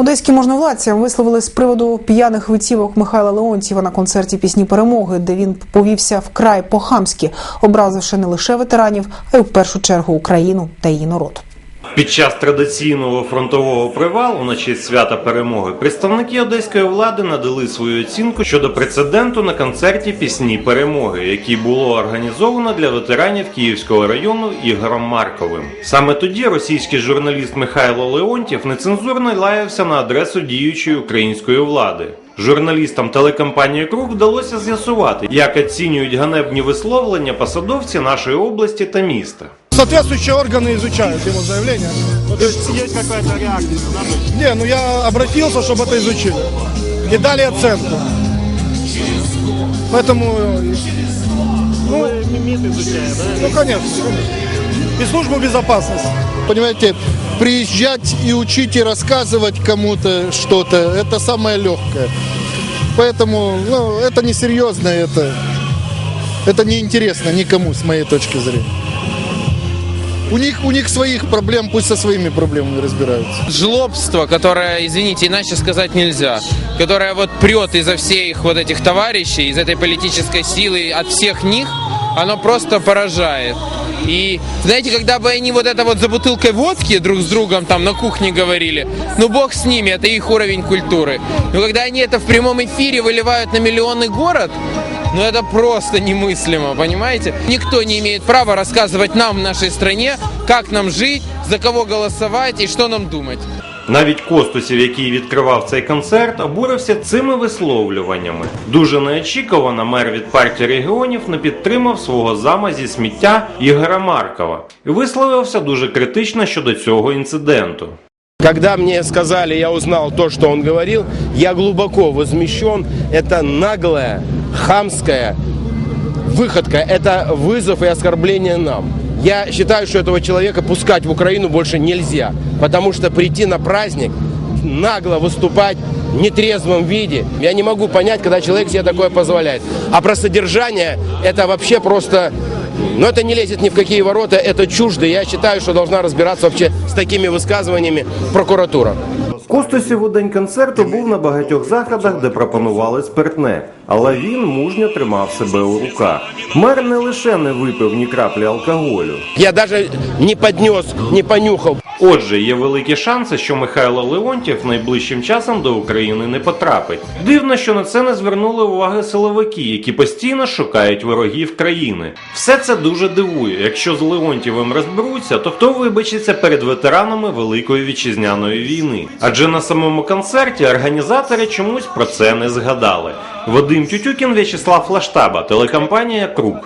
Одеські можновладці висловили з приводу п'яних витівок Михайла Леонтьєва на концерті пісні перемоги, де він повівся вкрай по-хамськи, образивши не лише ветеранів, а й в першу чергу Україну та її народ. Під час традиційного фронтового привалу на честь свята перемоги представники одеської влади надали свою оцінку щодо прецеденту на концерті пісні перемоги, який було організовано для ветеранів Київського району Ігорем Марковим. Саме тоді російський журналіст Михайло Леонтьєв нецензурно лаявся на адресу діючої української влади. Журналістам телекомпанії Круг вдалося з'ясувати, як оцінюють ганебні висловлення посадовці нашої області та міста. Соответствующие органы изучают его заявление. То есть есть какая-то реакция, да? Не, ну я обратился, чтобы это изучили. И дали оценку. Поэтому, э, Ну, МИД изучает, да? ну конечно, конечно. И службу безопасности. Понимаете, приезжать и учить и рассказывать кому-то что-то, это самое легкое. Поэтому, ну, это несерьезно, это, это неинтересно никому, с моей точки зрения. У них, у них своих проблем, пусть со своими проблемами разбираются. жлобство, которое, извините, иначе сказать нельзя, которое вот прет изо всех вот этих товарищей, из этой политической силы, от всех них, оно просто поражает. И знаете, когда бы они вот это вот за бутылкой водки друг с другом там на кухне говорили, ну бог с ними, это их уровень культуры. Но когда они это в прямом эфире выливают на миллионный город, ну это просто немыслимо, понимаете? Никто не имеет права рассказывать нам в нашей стране, как нам жить, за кого голосовать и что нам думать. Навіть Костусів, який відкривав цей концерт, обурився цими висловлюваннями. Дуже неочікувано мер від партії регіонів не підтримав свого зама зі сміття Ігоря Маркова і висловився дуже критично щодо цього інциденту. Когда мне сказали, я узнал то, что он говорил, я глубоко возмещен. Это наглая, хамская выходка, это вызов и оскорбление нам. Я считаю, что этого человека пускать в Украину больше нельзя, потому что прийти на праздник, нагло выступать в нетрезвом виде, я не могу понять, когда человек себе такое позволяет. А про содержание это вообще просто, ну это не лезет ни в какие ворота, это чуждо. Я считаю, что должна разбираться вообще с такими высказываниями прокуратура. Костусів у день концерту був на багатьох заходах, де пропонували спиртне, але він мужньо тримав себе у руках. Мер не лише не випив ні краплі алкоголю. Я навіть не поднес, не понюхал. Отже, є великі шанси, що Михайло Леонтьєв найближчим часом до України не потрапить. Дивно, що на це не звернули уваги силовики, які постійно шукають ворогів країни. Все це дуже дивує. Якщо з Леонтьєвим розберуться, то хто вибачиться перед ветеранами Великої вітчизняної війни? Адже на самому концерті організатори чомусь про це не згадали. Вадим Тютюкін, В'ячеслав Флаштаба, телекомпанія Круг.